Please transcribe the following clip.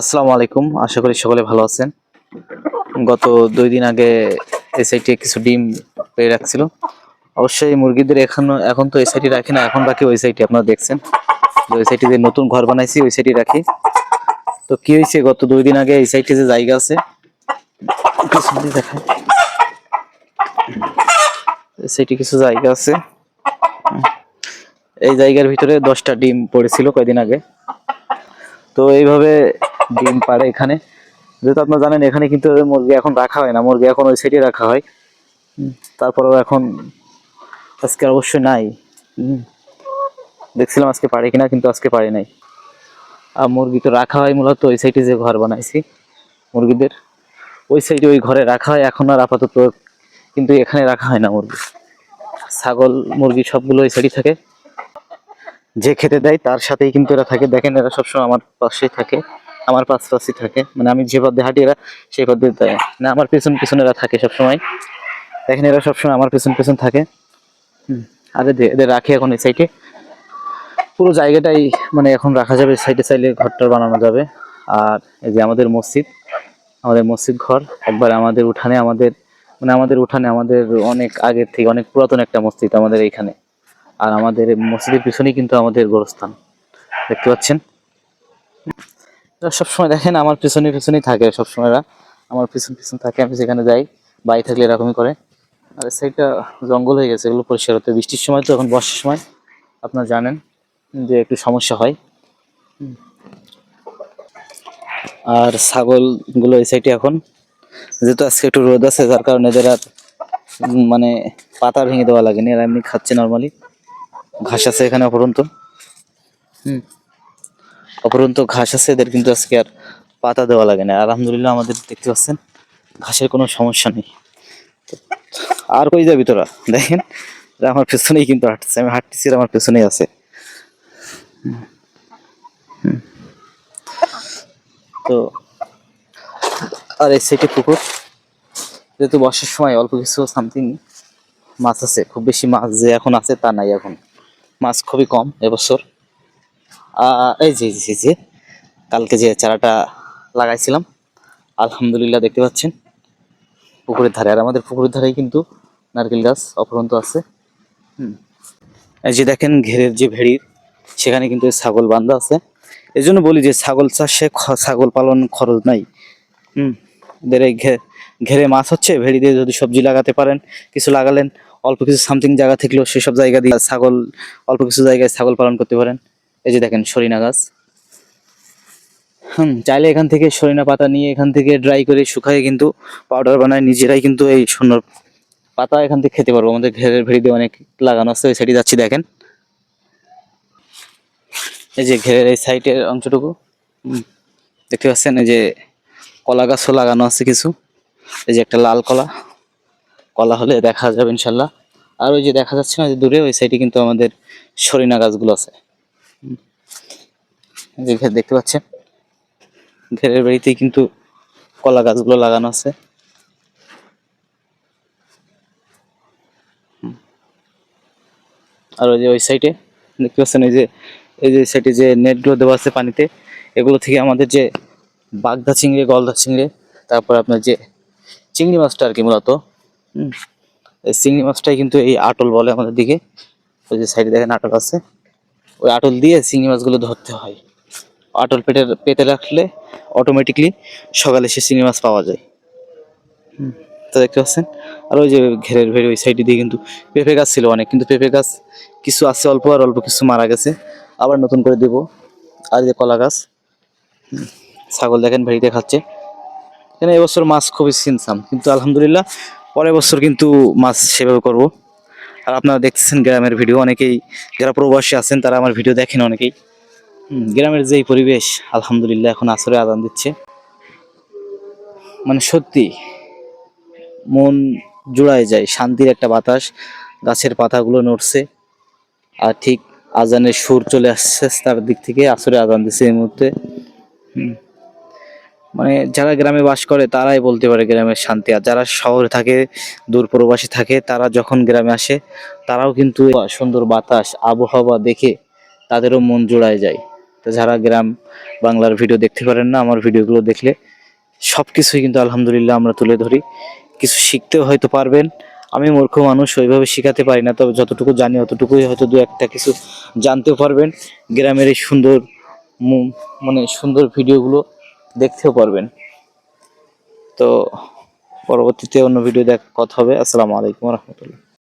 আসসালামু আলাইকুম। আশা করি সকলে ভালো আছেন। গত দুই দিন আগে এই সাইটে কিছু ডিম পেয়ে রাখছিল। অবশ্যই মুরগিদের এখনও এখন তো সাইডে রাখি না, এখন রাখি ওই সাইডে আপনারা দেখছেন। ওই সাইডে যে নতুন ঘর বানাইছি, ওই সাইডে রাখি। তো কি হয়েছে? গত দুই দিন আগে এই সাইডে যে জায়গা আছে এই সাইডে কিছু জায়গা আছে। এই জায়গার ভিতরে দশটা ডিম পড়েছিল কয়দিন আগে। তো এইভাবে ডিম পাড়ে এখানে। যেহেতু আপনারা জানেন, এখানে কিন্তু মুরগি এখন রাখা হয় না। মুরগি এখন ওই সাইডে রাখা হয়। তারপরেও এখন আজকে অবশ্যই নাই। দেখছিলাম আজকে পারে কিনা, কিন্তু আজকে পারে নাই। আর মুরগি তো রাখা হয় মূলত ওই সাইডে যে ঘর বানাইছি, মুরগিদের। ওই সাইডে ওই ঘরে রাখা হয়, এখন আর আপাতত কিন্তু এখানে রাখা হয় না মুরগি। ছাগল, মুরগি সবগুলো ওই সাইডে থাকে। যে খেতে দেয়, তার সাথেই কিন্তু এরা থাকে। দেখেন, এরা সবসময় আমার পাশেই থাকে। আমার পাশ পাশেই থাকে। মানে আমি যে পথে হাঁটি এরা সেই পথে দেয় না আমার পেছন পেছন এরা থাকে সবসময়। দেখেন এরা সবসময় আমার পেছন পেছন থাকে। আর এদের- রাখি এখন এই সাইডে পুরো জায়গাটাই মানে এখন রাখা যাবে সাইডে চাইলে ঘরটা বানানো যাবে। আর এই যে আমাদের মসজিদ আমাদের মসজিদ ঘর, একবার আমাদের উঠানে আমাদের মানে আমাদের উঠানে আমাদের অনেক আগের থেকে, অনেক পুরাতন একটা মসজিদ আমাদের এইখানে। আর আমাদের মসজিদের পিছনেই কিন্তু আমাদের গোরস্থান। দেখতে পাচ্ছেন? সবসময় দেখেন, আমার পিছনে পিছনেই থাকে সবসময় এরা। আমার পিছন পিছন থাকে, আমি সেখানে যাই, বাড়ি থাকলে এরকমই করে। আর সাইডটা জঙ্গল হয়ে গেছে, এগুলো পরিষ্কার হতে বৃষ্টির সময় তো এখন বর্ষার সময়, আপনারা জানেন যে একটু সমস্যা হয়। আর ছাগলগুলো এই সাইডে এখন, যেহেতু আজকে একটু রোদ আছে, যার কারণে এদের আর মানে পাতা ভেঙে দেওয়া লাগেনি। এরা এমনি খাচ্ছে নর্মালি ঘাস আছে এখানে অপরন্ত। হুম। অপরন্ত ঘাস আছে, এদের কিন্তু আজকে আর পাতা দেওয়া লাগে না। আলহামদুলিল্লাহ আমাদের দেখতে পাচ্ছেন, ঘাসের কোনো সমস্যা নেই। আর কই যাবি তোরা? দেখেন আমার পেছনেই কিন্তু হাঁটছে, আমি হাঁটতেছি আমার পেছনেই আছে। তো, আর এই সাইডে পুকুর, যেহেতু বর্ষার সময় অল্প কিছু সামথিং মাছ আছে, খুব বেশি মাছ যে এখন আছে তা নাই এখন। মাছ খুবই কম এবছর। এই জি জি জি কালকে যে চারাটা লাগাইছিলাম, আলহামদুলিল্লাহ দেখতে পাচ্ছেন, পুকুরের ধারে। আর আমাদের পুকুরের ধারেই কিন্তু নারকেল গাছ অপরন্ত আছে। হুম। এই যে দেখেন, ঘেরের যে ভেড়ির সেখানে কিন্তু ছাগল বান্ধা আছে। এই জন্য বলি যে ছাগল চাষে ছাগল পালন খরচ নাই। হুম। এদের এই ঘেরে মাছ হচ্ছে, ভেড়ি দিয়ে যদি সবজি লাগাতে পারেন, কিছু লাগালেন, অল্প কিছু সামথিং জায়গা থাকলেও সেসব জায়গা দিয়ে ছাগল, অল্প কিছু জায়গায় ছাগল পালন করতে পারেন। এই যে দেখেন সরিনা গাছ। হুম, চাইলে এখান থেকে সরিনা পাতা নিয়ে এখান থেকে ড্রাই করে শুকায় কিন্তু পাউডার বানায়, নিজেরাই কিন্তু এই সুন্দর পাতা এখান থেকে খেতে পারব। আমাদের ঘেরের ভেড়িতে অনেক লাগানো আছে, ওই সাইডে যাচ্ছি দেখেন। এই যে ঘেরের এই সাইডের অংশটুকু দেখতে পাচ্ছেন? এই যে কলা গাছও লাগানো আছে কিছু। এই যে একটা লাল কলা কলা হলে দেখা যাবে ইনশাল্লাহ। আর ওই যে দেখা যাচ্ছে না যে দূরে, ওই সাইডে কিন্তু আমাদের সরিনা গাছগুলো আছে। যে ঘের দেখতে পাচ্ছেন ঘেরের বাড়িতেই কিন্তু কলা গাছগুলো লাগানো আছে। আর ওই যে ওই সাইডে দেখতে পাচ্ছেন এই যে এই যে সাইডে যে নেটগুলো দেওয়া আছে পানিতে, এগুলো থেকে আমাদের যে বাগদা চিংড়ি, গলদা চিংড়ি, তারপর আপনার যে চিংড়ি মাছটা আর কি মূলত এই চিংড়ি মাছটাই কিন্তু এই আটল বলে আমাদের দিকে। ওই যে সাইডে দেখেন আটল আছে। ওই আটল দিয়ে চিংড়ি মাছগুলো ধরতে হয়। আটল পেটে, পেতে রাখলে অটোমেটিকলি সকালে সে চিংড়ি মাছ পাওয়া যায়। তো দেখতে পাচ্ছেন? আর ওই যে ঘেরের ভেড়ে ওই সাইডে দিয়ে কিন্তু পেঁপে গাছ ছিল অনেক, কিন্তু পেঁপে গাছ কিছু আছে অল্প আর অল্প কিছু মারা গেছে। আবার নতুন করে দেব। আর যে কলা গাছ ছাগল দেখেন ভেড়িতে খাচ্ছে এখানে এবছর মাছ খুবই সিনসাম, কিন্তু আলহামদুলিল্লাহ পরের বছর কিন্তু মাছ সেভাবে করব। আর আপনারা দেখতেছেন গ্রামের ভিডিও, অনেকেই যারা প্রবাসী আছেন তারা আমার ভিডিও দেখেন অনেকেই। গ্রামের যেই পরিবেশ, আলহামদুলিল্লাহ এখন আসরে আদান দিচ্ছে। মানে সত্যি, মন জুড়ায় যায়, শান্তির একটা বাতাস, গাছের পাতাগুলো নড়ছে, আর ঠিক আজানের সুর চলে আসছে তার দিক থেকে, আসরে আজান দিচ্ছে এই মুহূর্তে। হুম। মানে যারা গ্রামে বাস করে, তারাই বলতে পারে গ্রামের শান্তি। আর যারা শহরে থাকে, দূর প্রবাসী থাকে, তারা যখন গ্রামে আসে, তারাও কিন্তু সুন্দর বাতাস, আবহাওয়া দেখে তাদেরও মন জোড়ায় যায়। তো যারা গ্রাম বাংলার ভিডিও দেখতে পারেন না, আমার ভিডিওগুলো দেখলে সব কিছুই কিন্তু আলহামদুলিল্লাহ আমরা তুলে ধরি। কিছু শিখতেও হয়তো পারবেন। আমি মূর্খ মানুষ, ওইভাবে শেখাতে পারি না, তবে যতটুকু জানি অতটুকুই হয়তো দু একটা কিছু জানতেও পারবেন। গ্রামের এই সুন্দর মানে সুন্দর ভিডিওগুলো দেখতেও পারবেন। তো পরবর্তীতে অন্য ভিডিও দেখ কথা হবে। আসসালামু আলাইকুম রহমতুল্লাহ।